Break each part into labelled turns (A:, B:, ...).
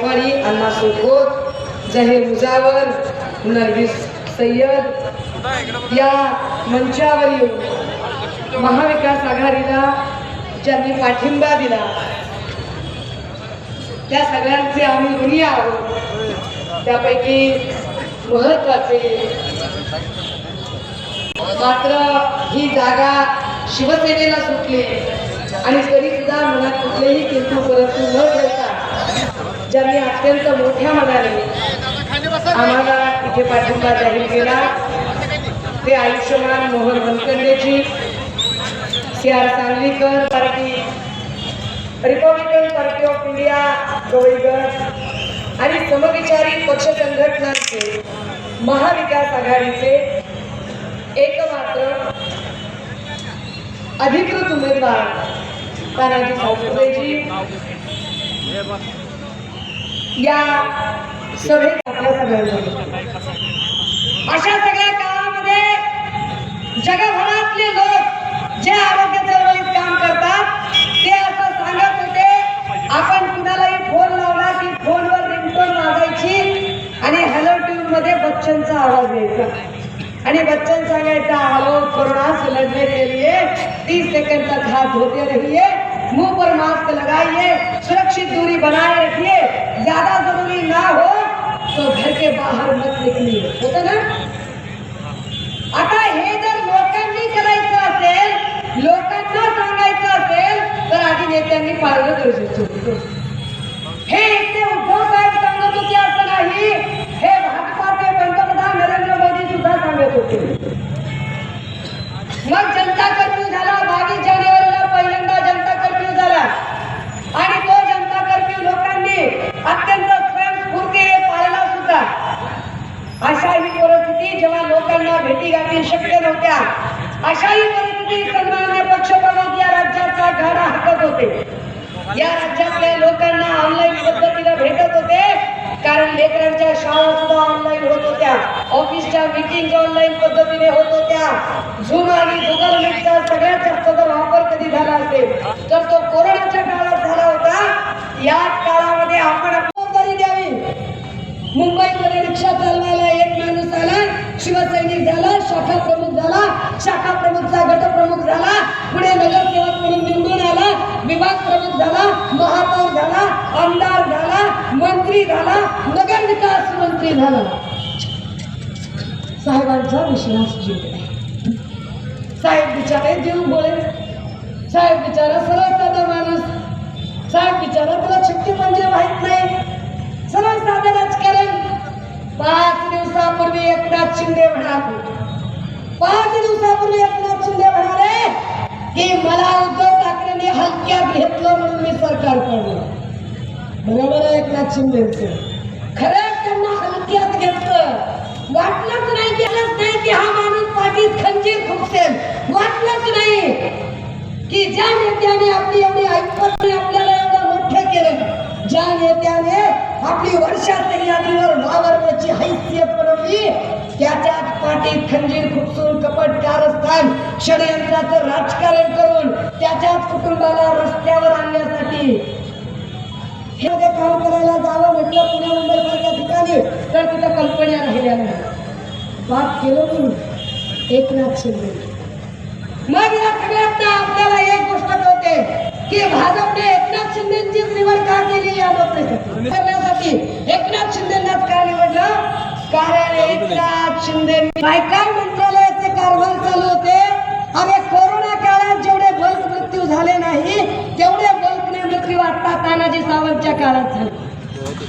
A: सोबत जहीर मुजावर नरवीस सय्यद. या मंचावर येऊन महाविकास आघाडीला ज्यांनी पाठिंबा दिला त्या सगळ्यांचे आम्ही ऋणी आहोत. त्यापैकी महत्त्वाचे मात्र ही जागा शिवसेनेला सुटली आणि तरी सुद्धा मनात कुठलेही किंतू परंतु न ठेवता ज्यांनी अत्यंत मोठ्या मनाने आम्हाला इथे पाठिंबा जाहीर केला. ते आयुष्यमान Mohan बनकंडेजी C R Sanglikar party Republican party of India Gawaigad आणि समविचारी पक्ष संघटनांचे महाविकास आघाडीचे एकमात्र अधिकृत उमेदवार तानाजी सावंतरेजी या सभेत आपल्या सगळ्यांना अशा सगळ्या काळामध्ये जगभरातले लोक जे आरोग्य चळवळीत काम करतात ते असं सांगत होते आपण कुणालाही फोन लावला की फोनवर रिंगटोन वाजायची आणि हॅलो ट्यून मध्ये बच्चनचा आवाज यायचा. आणि बच्चन सांगायचा हॅलो कोरोना से लड़ने के लिए तीस सेकंड तक हाथ धोते रहिए मुंह पर मास्क लगाइए सुरक्षित दूरी बनाए रखिए ज्यादा जरूरी ना हो तो घर के बाहर मत निकली होतं ना? आता हे जर लोकांनी करायचं असेल लोकांना सांगायचं असेल तर आधी नेत्यांनी पाळलं गरजेचं हे एकटे उद्धव साहेब सांगत होते असं नाही हे भाजपाचे पंतप्रधान नरेंद्र मोदी सुद्धा सांगत होते मग जनता कर्फ्यू झाला बावीस जानेवारीला पहिल्यांदा जनता कर्फ्यू झाला आणि तो जनता कर्फ्यू लोकांनी अत्यंत स्वयंस्फूर्तीने पाळला सुद्धा अशा ही परिस्थिती जेव्हा लोकांना भेटी गाठी शक्य नव्हत्या. अशाही परिस्थितीत सन्मान्य पक्षप्रमुख या राज्याचा गाडा हाकत होते. या राज्यातल्या लोकांना ऑनलाईन पद्धतीने भेटत होते. कारण लेकरांच्या शाळा सुद्धा ऑनलाईन होत होत्या. ऑफिसच्या मीटिंग ऑनलाईन पद्धतीने होत होत्या. झूम आणि गुगल मीटचा सगळ्यात जास्त जर वापर कधी झाला असेल तर तो कोरोनाच्या काळात झाला होता. याच काळामध्ये आपण जबाबदारी द्यावी. मुंबईमध्ये रिक्षा चालवायला शिवसैनिक झाला शाखा प्रमुख झाला शाखा प्रमुखचा गटप्रमुख झाला पुढे नगरसेवक म्हणून निवडून आला विभाग प्रमुख झाला महापौर झाला आमदार झाला मंत्री झाला नगर विकास मंत्री झाला. साहेबांचा विश्वास जिंकला. साहेब बिचारे जीव बोळे साहेब बिचारा सरळ शिंदे म्हणाले. पाच दिवसापूर्वी एकनाथ शिंदे म्हणाले की मला उद्धव ठाकरेने हलक्यात घेतलं म्हणून मी सरकार पडलं बरोबर आहे एकनाथ शिंदेच. खरंच त्यांना हलक्यात घेतलं. वाटलंच नाही केलंच नाही की हा माणूस पाठीत खंजीर खुपसेल वाटलंच नाही की ज्या नेत्याने आपली एवढी ऐकत आपल्याला एवढं मोठं केलं ज्या नेत्याने आपली वर्षा सह्याद्रीवर वावरण्याची हैसियत षडयंत्राचं राजकारण करून त्याच्याच कुटुंबाला रस्त्यावर आणण्यासाठी हे मध्ये काम करायला जावं म्हटलं पुणे मुंबई सारख्या ठिकाणी तर तिथं कंपन्या राहिल्या नाही. बाप केलं मी एकनाथ शिंदे. मग या सगळ्यात आपल्याला एक गोष्ट कळते की भाजपने एकनाथ शिंदेचीच निवड का केली या लोकनेसाठी करण्यासाठी एकनाथ शिंदेनाच का निवडलं? कारण एकनाथ शिंदे काय काय मंत्रालयाचे कारभार चालू होते अरे कोरोना काळात जेवढे बल्क मृत्यू झाले नाही तेवढे बल्कने मृत्यू आता तानाजी सावंतच्या काळात झालं.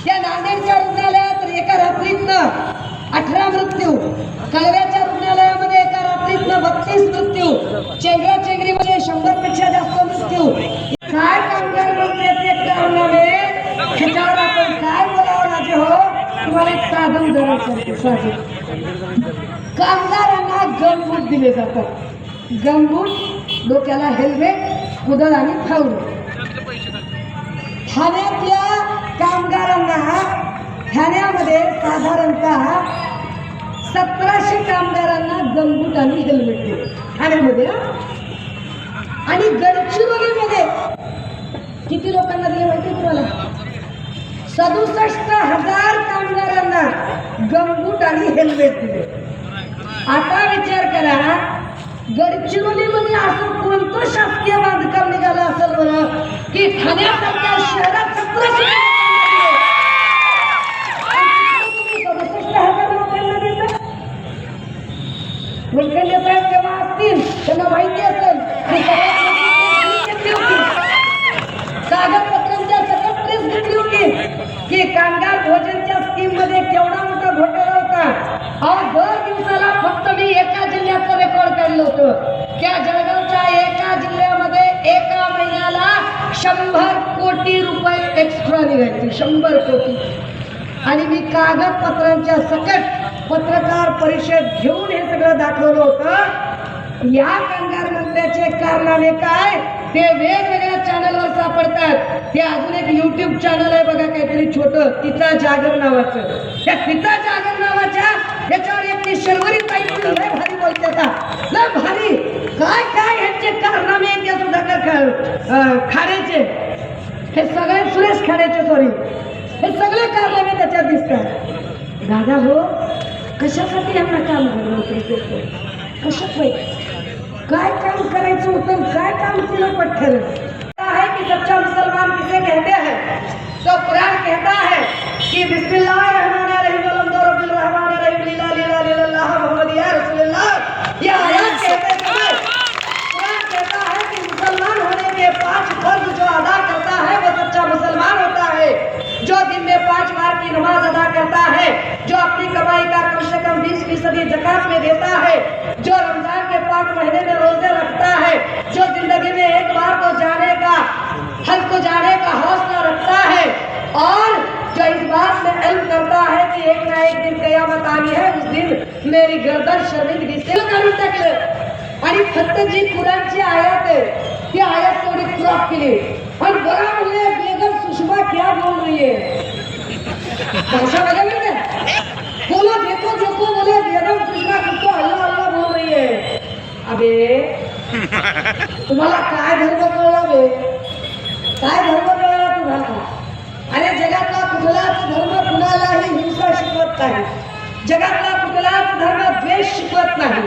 A: या नांदेडच्या रुग्णालयात एका रात्रीतनं अठरा मृत्यू कळव्याच्या रुग्णालयामध्ये एका रात्रीतनं बत्तीस मृत्यू चेंगरा चेंगरीमध्ये शंभरपेक्षा जास्त मृत्यू. काय कामगार मंत्र्याचे कारनामे ह्याच्यावर आपण काय बोलावं राजे हो? तुम्हाला एक साधन जरा कामगारांना गमबूट दिले जातात. गमबूट डोक्याला हेल्मेट कुदळ आणि फावडं. मध्ये साधारणतः सतराशे कामगारांना गमबूट आणि हेल्मेट दिले. ठाण्यामध्ये आणि गडचिरोलीमध्ये किती लोकांना दिले माहिती तुम्हाला? सदुसष्ट हजार कामगारांना गमबूट आणि हेल्मेट दिले. आता विचार करा गडचिरोलीमध्ये असं कोणतं शासकीय बांधकाम निघालं असेल बरं? की ठाण्यासारख्या शहरात सतराशे सदुसष्ट हजार लोकांना देतात मुलकंदे साहेब जेव्हा असतील त्यांना माहिती असेल की घेतली होती कागदपत्रांच्या सकट प्रेस घेतली होती की कामगार भोजनच्या स्कीममध्ये केवढा मोठा घोटाळा होता. अहो दर दिवसाला फक्त मी एका जिल्ह्याचं रेकॉर्ड काढलं होतं. त्या जळगावच्या एका जिल्ह्यामध्ये एका महिन्याला शंभर कोटी रुपये एक्स्ट्रा निघायचे शंभर कोटी. आणि मी कागदपत्रांच्या सकट पत्रकार परिषद घेऊन हे सगळं दाखवलं होतं. या कामगार मंत्र्याचे कारनामे काय? ते वेगवेगळ्या चॅनलवर सापडतात. ते अजून एक युट्यूब चॅनल आहे बघा काहीतरी छोटं. तिचा जागर नावाचं. त्या तिचा जागर नावाच्या याच्यावर एक शर्वरी ताई लय भारी बोलते का लय भारी. काय काय ह्यांचे कारनामे ते सुद्धा खाण्याचे हे सगळे सुरेश खाण्याचे सॉरी हे सगळे कारनामे त्याच्यात दिसतात. दादा हो कशासाठी यांना काम झालं होतं कशात काय काम करायचं होतं? काय काम केलं पठ्ठर है कि सच्चा मुसलमान किसे कहते हैं तो कुरान कहता है कि बिस्मिल्लाहिर्रहमानिर्रहीम बीस फ़ीसदी जक़ात में देता है, जो रमज़ान के पाक महीने में रोज़े रखता है, जो ज़िंदगी में एक बार तो जाने का, हज को जाने का हौसला रखता है और जो इस बात में इल्म करता है कि एक ना एक दिन कयामत आनी है, उस दिन मेरी गर्दन शर्मिंदगी से आणि फक्त जी कुराणची आयात आहे ती आयात तेवढी क्रॉप केली पण बघा म्हणले बेगम सुषमा क्या बोल रही है? भाषा बरं बोलो देखो बोले बेगम कृष्णा कितो अल्लाह हल्ला बोल रही है अबे तुम्हाला काय धर्म कळला बे? काय धर्म कळला तुम्हाला? अरे जगातला कुठलाच धर्म कुणालाही हिंसा शिकवत नाही. जगातला कुठलाच धर्म द्वेष शिकवत नाही.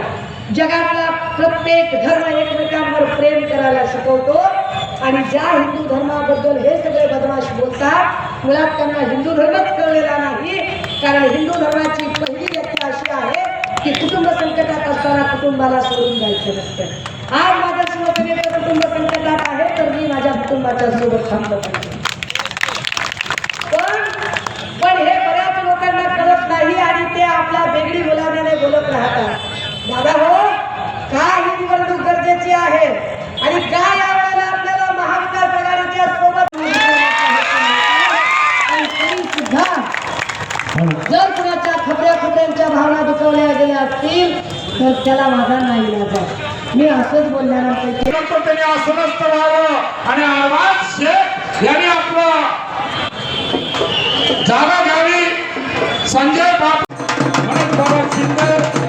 A: जगातला प्रत्येक धर्म एकमेकांवर प्रेम करायला शिकवतो. आणि ज्या हिंदू धर्माबद्दल हे सगळे बदमाश बोलतात मुळात त्यांना हिंदू धर्मच कळलेला नाही. कारण हिंदू धर्माची पहिली व्याख्या अशी आहे की कुटुंब संकटात असताना कुटुंबाला सोडून जायचं नसतं. आज माझं कुटुंब संकटात आहे तर मी माझ्या कुटुंबाच्या सोबत थांबलो पाहिजे पण पण हे बऱ्याच लोकांना कळत नाही आणि ते आपल्या वेगळी बोलाण्याने बोलत राहतात दादा हो का ही निवडणूक गरजेची आहे आणि का यावेळेला आपल्याला महाविकास आघाडीच्या सोबत आणि तरी सुद्धा जर कुणाच्या खबऱ्या खोट्यांच्या भावना दुखवल्या गेल्या असतील तर त्याला माझा नाही लाजा मी असंच बोलल्यानंतर
B: त्याने त्यांनी अस्वस्थ व्हावं आणि आवाज शेख यांनी आपला जागा घ्यावी. संजय बापू मनोज बाबा शिंदे